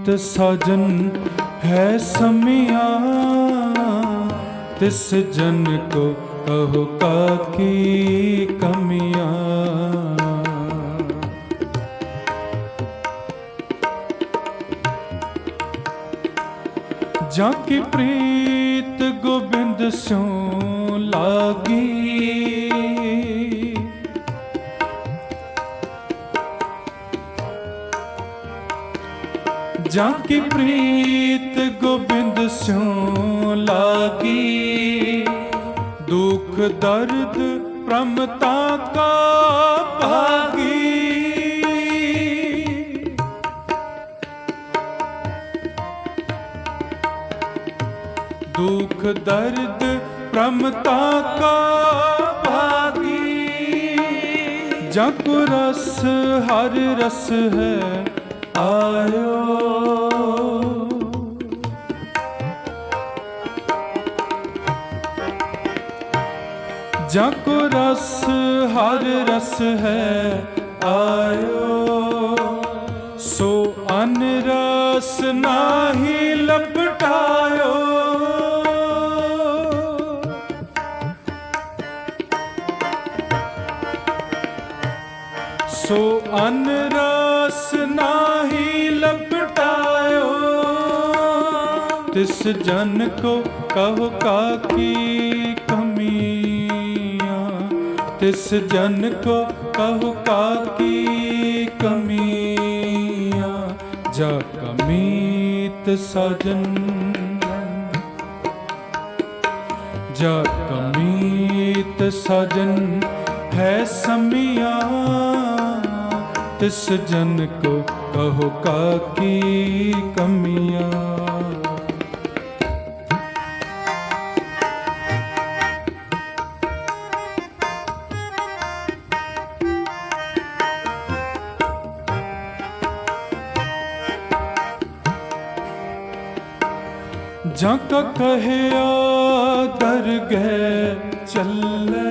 ਕਮੀਤ ਸਾਜਨ ਹੈ ਸਮਿਆ, ਤਿਸ ਜਨ ਕੋ ਕਹੋ ਕਾਕੀ ਕਮੀਆਂ। ਜਾਂ ਕੀ ਪ੍ਰੀਤ ਗੋਬਿੰਦ ਸਿਉ ਲਾਗੀ? ਜਾਂ ਕੀ ਪ੍ਰੀਤ ਗੋਬਿੰਦ ਸਿਉ ਲਾਗੀ ਦੁਖ ਦਰਦ ਪ੍ਰਮਤਾ ਕਾ ਭਾਗੀ ਦੁਖ ਦਰਦ ਪ੍ਰਮਤਾ ਕਾ ਭਾਗੀ ਜਗ ਰਸ ਹਰ ਰਸ ਹੈ ਆਇਓ ਜਗ ਰਸ ਹਰ ਰਸ ਹੈ ਆਇਓ ਸੋ ਅਨ ਰਸ ਨਾਹੀ ਲਪਟਾਇਓ ਸੋ ਅਨ ਰਸ ਤਿਸ ਜਨ ਕੋ ਕਹੋ ਕਾਕੀ ਕਮੀਆਂ, ਤਿਸ ਜਨ ਕੋ ਕਹੋ ਕਾਕੀ ਕਮੀਆਂ, ਜਾ ਕਮੀਤ ਸਜਨ, ਜਾ ਕਮੀਤ ਸਜਨ ਹੈ ਸਮਿਆ, ਤਿਸ ਜਨ ਕੋ ਕਹੋ ਕਾਕੀ ਕਮੀਆਂ। ਜਾਂ ਕਾ ਕਹਿਆ ਦਰਗਹਿ ਚੱਲੇ।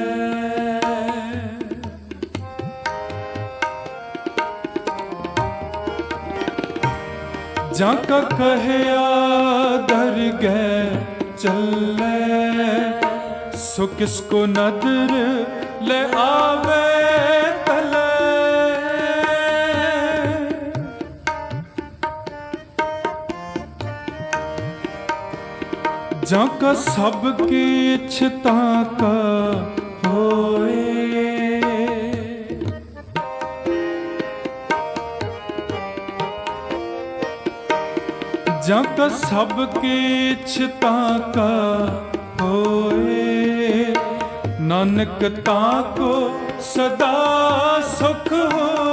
ਜਾਂ ਕਾ ਕਹਿਆ ਦਰਗਹਿ ਚੱਲੇ ਸੋ ਕਿਸ ਕੋ ਨਦਰ ਲੈ ਆਵੇ। ਜਾਂ ਕਾ ਸਭ ਕੀ ਇਛਤਾ ਕਾ ਹੋਏ। ਜਾਂ ਕਾ ਸਭ ਕੀ ਇਛਤਾ ਕਾ ਹੋਏ। ਨਾਨਕ ਤਾਂ ਕੋ ਸਦਾ ਸੁਖ ਹੋਏ।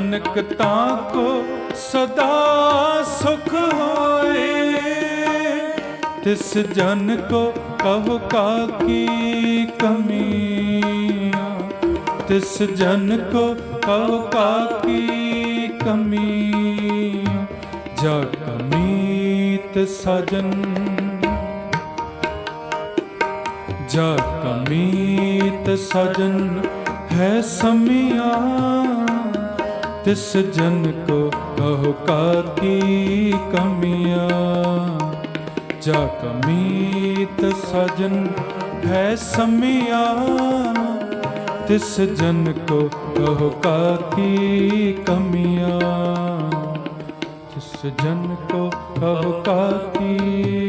ਨਾਨਕ ਤਾਂ ਕੋ ਸਦਾ ਸੁਖ ਹੋਏ। ਤਿਸ ਜਨ ਕੋ ਕਹੋ ਕਾਕੀ ਕਮੀ ਤਿਸ ਜਨ ਕੋ ਕਹੋ ਕਾਕੀ ਕਮੀ ਜਾ ਕਮੀਤ ਸਜਨ। ਜਾ ਕਮੀਤ ਸਜਨ ਹੈ ਸਮਿਆ ਤਿਸ ਜਨ ਕੋ ਕਹੋ ਕਾਕੀ ਕਮੀਆਂ, ਜਾ ਕਮੀਤ ਸਜਨ ਹੈ ਸਮਿਆ। ਤਿਸ ਜਨ ਕੋ ਕਹੋ ਕਾਕੀ ਕਮੀਆਂ ਤਿਸ ਜਨ ਕੋ ਕਹੋ ਕਾਕੀ ਕਮੀਆਂ